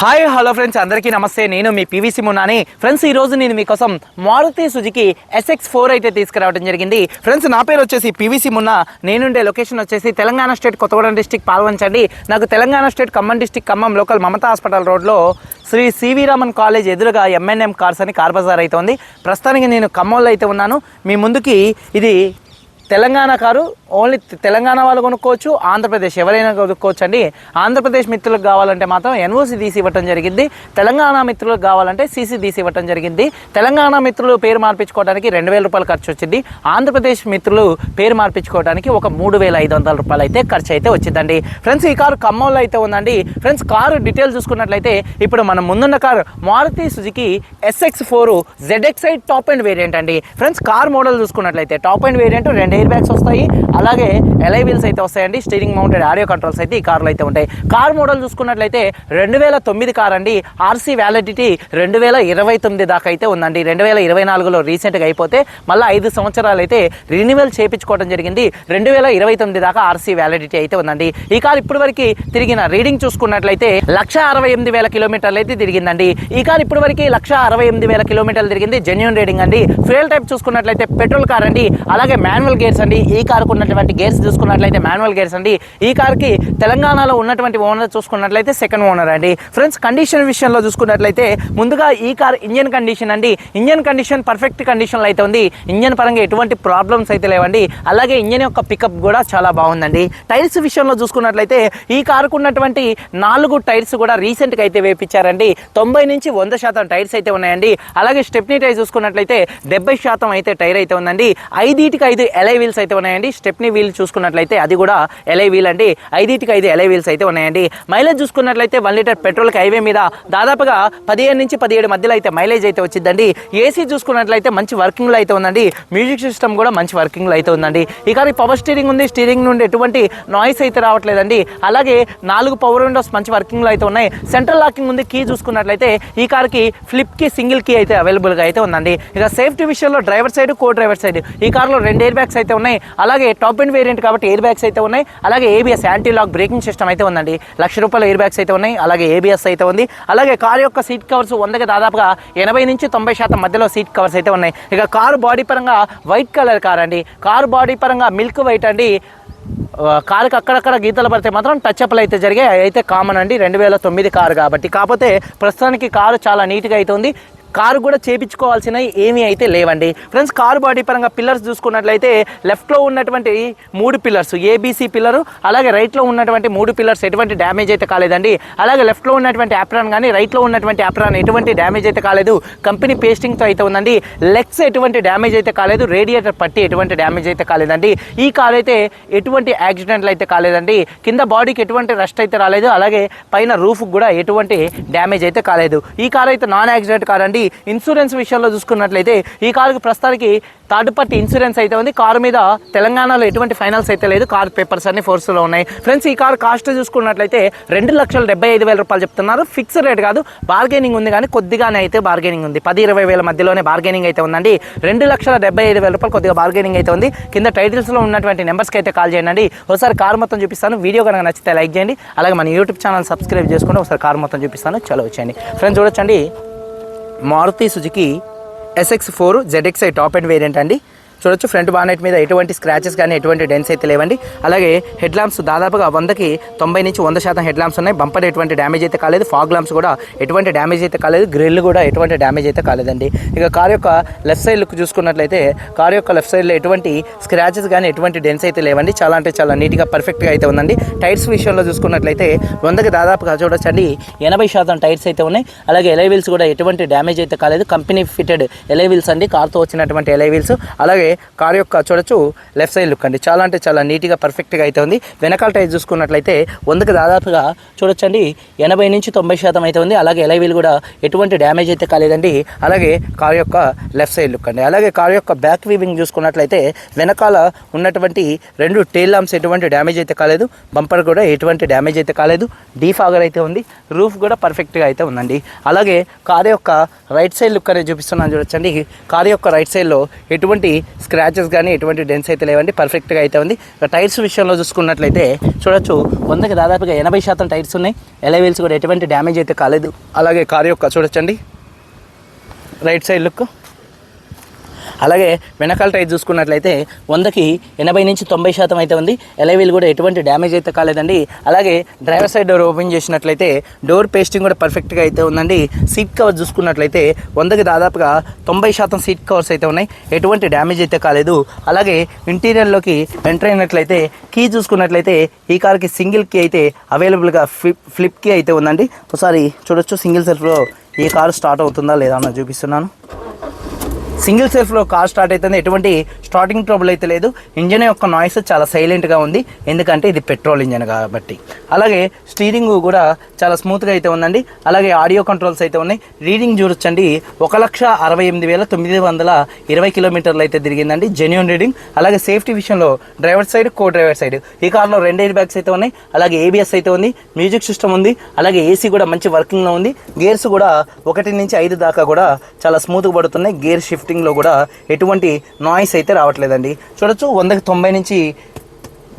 Hi hello friends అందరికీ నమస్తే. నేను మీ పీవీసీ మున్నాని ఫ్రెండ్స్ ఈ రోజు నేను మీకోసం మారుతి సుజుకి ఎస్ఎక్స్ ఫోర్ అయితే తీసుకురావడం జరిగింది. ఫ్రెండ్స్ నా పేరు వచ్చేసి పీవీసీ మున్నా నేనుండే లొకేషన్ వచ్చేసి తెలంగాణ స్టేట్ కొత్తగూడెం డిస్టిక్ పాల్వంచండి. నాకు Telangana state Khammam district Khammam local Mamata hospital రోడ్లో శ్రీ సివి రామన్ కాలేజ్ ఎదురుగా ఎంఎన్ఎం కార్స్ అని కార్ బజార్ అయితే ఉంది. ప్రస్తుతానికి నేను ఖమ్మంలో అయితే ఉన్నాను. మీ ముందుకి ఇది తెలంగాణ కారు ఓన్లీ తెలంగాణ వాళ్ళు కొనుక్కోవచ్చు ఆంధ్రప్రదేశ్ ఎవరైనా కొనుక్కోవచ్చు అండి ఆంధ్రప్రదేశ్ మిత్రులకు కావాలంటే మాత్రం ఎన్ఓసి తీసి ఇవ్వటం జరిగింది. తెలంగాణ మిత్రులకు కావాలంటే సీసీ తీసి ఇవ్వటం జరిగింది. తెలంగాణ మిత్రులు పేరు మార్పించుకోవడానికి రెండు వేల రూపాయలు ఖర్చు వచ్చింది. ఆంధ్రప్రదేశ్ మిత్రులు పేరు మార్పించుకోవడానికి ఒక మూడు వేల ఐదు వందల రూపాయలు అయితే ఖర్చు అయితే వచ్చిందండి. ఫ్రెండ్స్ ఈ కారు ఖమ్మంలో అయితే ఉందండి. ఫ్రెండ్స్ కారు డీటెయిల్స్ చూసుకున్నట్లయితే ఇప్పుడు మనం ముందున్న car Maruti Suzuki SX four ZXI top end variant అండి. ఫ్రెండ్స్ కార్ మోడల్ చూసుకున్నట్లయితే టాప్ అండ్ వేరియంట్ రెండు ఎయిర్ బ్యాగ్స్ వస్తాయి. అలాగే ఎలై వీల్స్ అయితే వస్తాయండి. స్టీరింగ్ మౌంటెడ్ ఆడియో కంట్రోల్స్ అయితే ఈ కార్లో అయితే ఉంటాయి. కార్ మోడల్ చూసుకున్నట్లయితే రెండు వేల తొమ్మిది కార్ అండి. ఆర్సీ వ్యాలిడిటీ రెండు వేల ఇరవై తొమ్మిది దాకా అయితే ఉందండి. రెండు వేల ఇరవై నాలుగులో రీసెంట్గా అయిపోతే మళ్ళీ ఐదు సంవత్సరాలు అయితే రినివల్ చేయించుకోవడం జరిగింది. రెండు వేల ఇరవై తొమ్మిది దాకా ఆర్సీ వ్యాలిడిటీ అయితే ఉందండి. ఈ కార్ ఇప్పటివరకు తిరిగిన రీడింగ్ చూసుకున్నట్లయితే లక్ష అరవై ఎనిమిది వేల కిలోమీటర్లు అయితే తిరిగిందండి. ఈ కార్ ఇప్పటి వరకు లక్ష అరవై ఎనిమిది వేల కిలోమీటర్లు తిరిగింది. జెన్యున్ రీడింగ్ అండి. ఫ్యూయల్ టైప్ చూసుకున్నట్లయితే పెట్రోల్ కార్ అండి. అలాగే మాన్యువల్ గేర్స్ అండి. ఈ కారుకు ఉన్నటువంటి గేర్స్ చూసుకున్నట్లయితే మాన్యువల్ గేర్స్ అండి. ఈ కార్కి తెలంగాణలో ఉన్నటువంటి ఓనర్ చూసుకున్నట్లయితే సెకండ్ ఓనర్ అండి. ఫ్రెండ్స్ కండిషన్ విషయంలో చూసుకున్నట్లయితే ముందుగా ఈ కార్ ఇంజన్ కండిషన్ అండి. ఇంజన్ కండిషన్ పర్ఫెక్ట్ కండిషన్లో అయితే ఉంది. ఇంజన్ పరంగా ఎటువంటి ప్రాబ్లమ్స్ అయితే లేవండి. అలాగే ఇంజన్ యొక్క పికప్ కూడా చాలా బాగుందండి. టైర్స్ విషయంలో చూసుకున్నట్లయితే ఈ కారుకు ఉన్నటువంటి నాలుగు టైర్స్ కూడా రీసెంట్గా అయితే వేపించారండి. తొంభై నుంచి వంద శాతం టైర్స్ అయితే ఉన్నాయండి. అలాగే స్టెప్నీ టైర్ చూసుకున్నట్లయితే డెబ్బై శాతం అయితే టైర్ అయితే ఉందండి. ఐదుటికి ఐదు ఎలై వీల్స్ అయితే ఉన్నాయండి. స్టెప్నీ వీల్ చూసుకున్నట్లయితే అది కూడా ఎలై వీల్ అండి. ఐదుటికి ఐదు ఎలై వీల్స్ అయితే ఉన్నాయండి. మైలేజ్ చూసుకున్నట్లయితే వన్ లీటర్ పెట్రోల్కి హైవే మీద దాదాపుగా పదిహేను నుంచి పదిహేడు మధ్యలో అయితే మైలేజ్ అయితే వచ్చిందండి. ఏసీ చూసుకున్నట్లయితే మంచి వర్కింగ్లో అయితే ఉందండి. మ్యూజిక్ సిస్టమ్ కూడా మంచి వర్కింగ్లో అయితే ఉందండి. ఈ పవర్ స్టీరింగ్ ఉంది. స్టీరింగ్ నుండి ఎటువంటి నాయిస్ అయితే రావట్లేదండి. అలాగే నాలుగు పవర్ విండోస్ మంచి వర్కింగ్లో అయితే ఉన్నాయి. సెంట్రల్ లాకింగ్ ఉంది. కీ చూసుకున్నట్లయితే ఈ కార్కి ఫ్లిప్కి సింగిల్ కీ అయితే అవైలబుల్గా అయితే ఉందండి. ఇక సేఫ్టీ విషయంలో driver side co driver side ఈ కార్లో రెండు ఎయిర్ బ్యాగ్స్ అయితే ఉన్నాయి. అలాగే టాప్ అండ్ వేరియంట్ కాబట్టి ఎయిర్ బ్యాగ్స్ అయితే ఉన్నాయి. అలాగే ABS anti lock braking system అయితే ఉందండి. లక్ష రూపాయల ఎయిర్ బ్యాగ్స్ అయితే ఉన్నాయి. అలాగే ఏబిఎస్ అయితే ఉంది. అలాగే కార్ యొక్క సీట్ కవర్స్ వందకి దాదాపుగా ఎనభై నుంచి తొంభై శాతం మధ్యలో సీట్ కవర్స్ అయితే ఉన్నాయి. ఇక కారు బాడీ పరంగా వైట్ కలర్ కార్ అండి. కారు బాడీ పరంగా మిల్క్ వైట్ అండి. కారుకి అక్కడక్కడ గీతలు పడితే మాత్రం టచ్ అప్లు అయితే జరిగాయి. అయితే కామన్ అండి. రెండు వేల తొమ్మిది కారు కాబట్టి. కాకపోతే ప్రస్తుతానికి కారు చాలా నీట్గా అయితే ఉంది. కారు కూడా చేపించుకోవాల్సినవి ఏమీ అయితే లేవండి. ఫ్రెండ్స్ కారు బాడీ పరంగా పిల్లర్స్ చూసుకున్నట్లయితే లెఫ్ట్లో ఉన్నటువంటి మూడు పిల్లర్స్ ఏబీసీ పిల్లరు అలాగే రైట్లో ఉన్నటువంటి మూడు పిల్లర్స్ ఎటువంటి డ్యామేజ్ అయితే కాలేదండి. అలాగే లెఫ్ట్లో ఉన్నటువంటి యాప్రాన్ కానీ రైట్లో ఉన్నటువంటి యాప్రాన్ ఎటువంటి డ్యామేజ్ అయితే కాలేదు. కంపెనీ పేస్టింగ్తో అయితే ఉందండి. లెగ్స్ ఎటువంటి డ్యామేజ్ అయితే కాలేదు. రేడియేటర్ పట్టి ఎటువంటి డ్యామేజ్ అయితే కాలేదండి. ఈ కారు అయితే ఎటువంటి యాక్సిడెంట్లు అయితే కాలేదండి. కింద బాడీకి ఎటువంటి రస్ట్ అయితే రాలేదు. అలాగే పైన రూఫ్ కూడా ఎటువంటి డ్యామేజ్ అయితే కాలేదు. ఈ కారు అయితే నాన్ యాక్సిడెంట్ కార్ అండి ఇన్సూరెన్స్ విషయంలో చూసుకున్నట్లయితే ఈ కారుకి ప్రస్తుతానికి థర్డ్ పార్టీ ఇన్సూరెన్స్ అయితే ఉంది. కారు మీద తెలంగాణలో ఎటువంటి ఫైనల్స్ అయితే లేదు. కార్ పేపర్స్ అన్ని ఫోర్స్లో ఉన్నాయి. ఫ్రెండ్స్ ఈ కారు కాస్ట్ చూసుకున్నట్లయితే రెండు లక్షల డెబ్బై ఐదు వేల రూపాయలు చెప్తున్నారు. ఫిక్స్ రేట్ కాదు బార్గెనింగ్ ఉంది కానీ కొద్దిగానే అయితే బార్గెనింగ్ ఉంది. పది ఇరవై వేల మధ్యలోనే బార్గెనింగ్ అయితే ఉందండి. రెండు లక్షల డెబ్బై ఐదు వేల రూపాయలు కొద్దిగా బార్గెనింగ్ అయితే ఉంది. కింద టైటిల్స్లో ఉన్నటువంటి నెంబర్స్కి అయితే కాల్ చేయండి. ఒకసారి కార్ మొత్తం చూపిస్తాను. వీడియో కనుక నచ్చితే లైక్ చేయండి. అలాగే మన యూట్యూబ్ ఛానల్ సబ్స్క్రైబ్ చేసుకుంటే ఒకసారి కార్ మొత్తం చూపిస్తాను. చలో వచ్చేయండి. ఫ్రెండ్స్ చూడొచ్చండి. Maruti Suzuki SX four ZXI top end variant అండి. చూడొచ్చు ఫ్రంట్ బానెట్ మీద ఎటువంటి స్క్రాచెస్ కానీ ఎటువంటి డెన్స్ అయితే లేవండి. అలాగే హెడ్ ల్యాంప్స్ దాదాపుగా వందకి తొంభై నుంచి వంద శాతం హెడ్ ల్యాంప్స్ ఉన్నాయి. బంపర్ ఎటువంటి డ్యామేజ్ అయితే కాలేదు. ఫాగ్ ల్యాంప్స్ కూడా ఎటువంటి డ్యామేజ్ అయితే కాలేదు. గ్రిల్ కూడా ఎటువంటి డ్యామేజ్ అయితే కాలేదండి. ఇక కార్ యొక్క లెఫ్ట్ సైడ్ లుక్ చూసుకున్నట్లయితే కార్ యొక్క లెఫ్ట్ సైడ్లో ఎటువంటి స్క్రాచెస్ కానీ ఎటువంటి డెన్స్ అయితే లేవండి. చాలా అంటే చాలా నీట్గా పర్ఫెక్ట్గా అయితే ఉందండి. టైర్స్ విషయంలో చూసుకున్నట్లయితే వందకి దాదాపుగా చూడొచ్చండి. ఎనభై శాతం టైర్స్ అయితే ఉన్నాయి. అలాగే ఎలై వీల్స్ కూడా ఎటువంటి డ్యామేజ్ అయితే కాలేదు. కంపెనీ ఫిటెడ్ ఎలై వీల్స్ అండి. కార్తో వచ్చినటువంటి ఎలై వీల్స్ అలాగే కార్ యొక్క చూడొచ్చు లెఫ్ట్ సైడ్ లుక్ అండి. చాలా అంటే చాలా నీట్గా పర్ఫెక్ట్గా అయితే ఉంది. వెనకాల టైర్ చూసుకున్నట్లయితే వందకు దాదాపుగా చూడొచ్చండి. ఎనభై నుంచి తొంభై శాతం అయితే ఉంది. అలాగే ఎలైవీల్ కూడా ఎటువంటి డ్యామేజ్ అయితే కాలేదండి. అలాగే కార్ యొక్క లెఫ్ట్ సైడ్ లుక్ అండి. అలాగే కార్ యొక్క బ్యాక్ వీవింగ్ చూసుకున్నట్లయితే వెనకాల ఉన్నటువంటి రెండు టైల్ లాంప్స్ ఎటువంటి డ్యామేజ్ అయితే కాలేదు. బంపర్ కూడా ఎటువంటి డ్యామేజ్ అయితే కాలేదు. డీఫాగర్ అయితే ఉంది. రూఫ్ కూడా పర్ఫెక్ట్గా అయితే ఉందండి. అలాగే కార్ యొక్క రైట్ సైడ్ లుక్ అనేది చూపిస్తున్నాను చూడొచ్చండి. కార్ యొక్క రైట్ సైడ్లో ఎటువంటి స్క్రాచెస్ కానీ ఎటువంటి డెన్స్ అయితే లేవండి పర్ఫెక్ట్గా అయితే ఉంది. టైర్స్ విషయంలో చూసుకున్నట్లయితే చూడొచ్చు వందకి దాదాపుగా ఎనభై శాతం టైర్స్ ఉన్నాయి. ఎలవీల్స్ కూడా ఎటువంటి డ్యామేజ్ అయితే కాలేదు. అలాగే కార్ యొక్క చూడొచ్చండి. Right side look. అలాగే వెనకాల టైర్ చూసుకున్నట్లయితే వందకి ఎనభై నుంచి తొంభై శాతం అయితే ఉంది. ఎలవీల్ కూడా ఎటువంటి డ్యామేజ్ అయితే కాలేదండి. అలాగే డ్రైవర్ సైడ్ డోర్ ఓపెన్ చేసినట్లయితే డోర్ పేస్టింగ్ కూడా పర్ఫెక్ట్గా అయితే ఉందండి. సీట్ కవర్ చూసుకున్నట్లయితే వందకి దాదాపుగా తొంభై శాతం సీట్ కవర్స్ అయితే ఉన్నాయి. ఎటువంటి డ్యామేజ్ అయితే కాలేదు. అలాగే ఇంటీరియర్లోకి ఎంటర్ అయినట్లయితే కీ చూసుకున్నట్లయితే ఈ కార్కి సింగిల్ కీ అయితే అవైలబుల్గా ఫ్లిప్ ఫ్లిప్ కీ అయితే ఉందండి. ఒకసారి చూడొచ్చు సింగిల్ సెల్ఫ్లో ఈ కారు స్టార్ట్ అవుతుందా లేదా అన్న చూపిస్తున్నాను. సింగిల్ సెల్ఫ్లో కార్ స్టార్ట్ అవుతుంది. ఎటువంటి స్టార్టింగ్ ట్రబుల్ అయితే లేదు. ఇంజన్ యొక్క నాయిస్ చాలా సైలెంట్గా ఉంది. ఎందుకంటే ఇది పెట్రోల్ ఇంజన్ కాబట్టి. అలాగే స్టీరింగ్ కూడా చాలా స్మూత్గా అయితే ఉందండి. అలాగే ఆడియో కంట్రోల్స్ అయితే ఉన్నాయి. రీడింగ్ చూడొచ్చండి. ఒక లక్ష అరవై ఎనిమిది వేల తొమ్మిది వందల ఇరవై కిలోమీటర్లు అయితే తిరిగిందండి. జెన్యున్ రీడింగ్ అలాగే సేఫ్టీ విషయంలో driver side co driver side ఈ కార్లో రెండు ఎయిర్ బ్యాగ్స్ అయితే ఉన్నాయి. అలాగే ఏబిఎస్ అయితే ఉంది. మ్యూజిక్ సిస్టమ్ ఉంది. అలాగే ఏసీ కూడా మంచి వర్కింగ్లో ఉంది. గేర్స్ కూడా ఒకటి నుంచి ఐదు దాకా కూడా చాలా స్మూత్గా పడుతున్నాయి. గేర్ లిఫ్టింగ్లో కూడా ఎటువంటి నాయిస్ అయితే రావట్లేదండి. చూడొచ్చు వందకి తొంభై నుంచి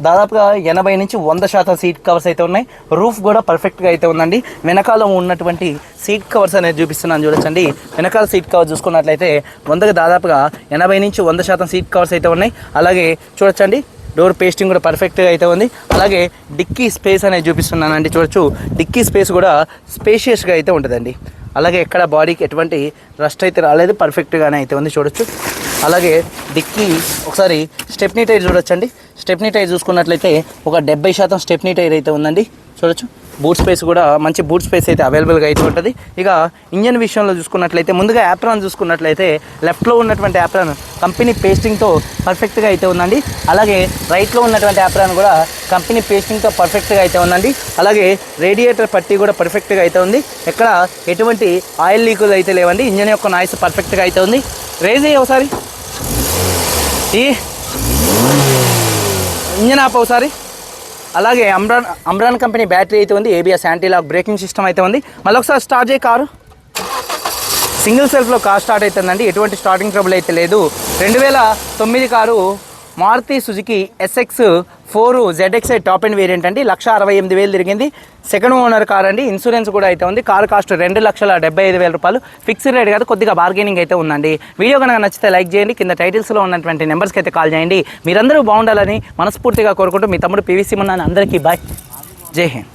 దాదాపుగా ఎనభై నుంచి వంద శాతం సీట్ కవర్స్ అయితే ఉన్నాయి. రూఫ్ కూడా పర్ఫెక్ట్గా అయితే ఉందండి. వెనకాల ఉన్నటువంటి సీట్ కవర్స్ అనేది చూపిస్తున్నాను చూడొచ్చండి. వెనకాల సీట్ కవర్ చూసుకున్నట్లయితే వందకి దాదాపుగా ఎనభై నుంచి వంద శాతం సీట్ కవర్స్ అయితే ఉన్నాయి. అలాగే చూడొచ్చండి డోర్ పేస్టింగ్ కూడా పర్ఫెక్ట్గా అయితే ఉంది. అలాగే డిక్కీ స్పేస్ అనేది చూపిస్తున్నానండి. చూడొచ్చు డిక్కీ స్పేస్ కూడా స్పేషియస్గా అయితే ఉంటుందండి. అలాగే ఎక్కడ బాడీకి ఎటువంటి రస్ట్ అయితే రాలేదు పర్ఫెక్ట్గానే అయితే ఉంది చూడొచ్చు. అలాగే డిక్కీ ఒకసారి స్టెప్నీ టైర్ చూడొచ్చండి. స్టెప్నీ టైర్ చూసుకున్నట్లయితే ఒక డెబ్బై శాతం స్టెప్నీ టైర్ అయితే ఉందండి. చూడొచ్చు. బూట్ స్పేస్ కూడా మంచి బూట్ స్పేస్ అయితే అవైలబుల్గా అయితే ఉంటుంది. ఇక ఇంజన్ విషయంలో చూసుకున్నట్లయితే ముందుగా యాప్రాన్ చూసుకున్నట్లయితే లెఫ్ట్లో ఉన్నటువంటి యాప్రాన్ కంపెనీ పేస్టింగ్తో పర్ఫెక్ట్గా అయితే ఉందండి. అలాగే రైట్లో ఉన్నటువంటి యాప్రాన్ కూడా కంపెనీ పేస్టింగ్తో పర్ఫెక్ట్గా అయితే ఉందండి. అలాగే రేడియేటర్ పట్టి కూడా పర్ఫెక్ట్గా అయితే ఉంది. ఎక్కడ ఎటువంటి ఆయిల్ లీకులు అయితే లేవండి. ఇంజన్ యొక్క నాయిస్ పర్ఫెక్ట్గా అయితే ఉంది. రేజ్ అయ్యి ఒకసారి. ఈ. ఇంజన్ ఆప్ ఒకసారి. అలాగే అమ్రాన్ అమ్రాన్ కంపెనీ బ్యాటరీ అయితే ఉంది ABS anti lock braking system అయితే ఉంది. మళ్ళీ ఒకసారి స్టార్ట్ చేయి కారు. సింగిల్ సెల్ఫ్లో కార్ స్టార్ట్ అవుతుందండి. ఎటువంటి స్టార్టింగ్ ట్రబుల్ అయితే లేదు. రెండు వేల తొమ్మిది car Maruti Suzuki SX four ZXI top end variant అండి. లక్ష అరవై ఎనిమిది వేలు తిరిగింది. సెకండ్ ఓనర్ కార్ అండి. ఇన్సూరెన్స్ కూడా అయితే ఉంది. కార్ కాస్ట్ రెండు లక్షల డెబ్బై ఐదు వేల రూపాయలు. ఫిక్స్డ్ రేట్ కాదు కొద్దిగా బార్గెనింగ్ అయితే ఉందండి. వీడియో కనుక నచ్చితే లైక్ చేయండి. కింద టైటిల్స్లో ఉన్నటువంటి నెంబర్స్కి అయితే కాల్ చేయండి. మీరందరూ బాగుండాలని మనస్ఫూర్తిగా కోరుకుంటూ మీ తమ్ముడు పివిసి ఉన్నాను అందరికీ బాయ్. జై హింద్.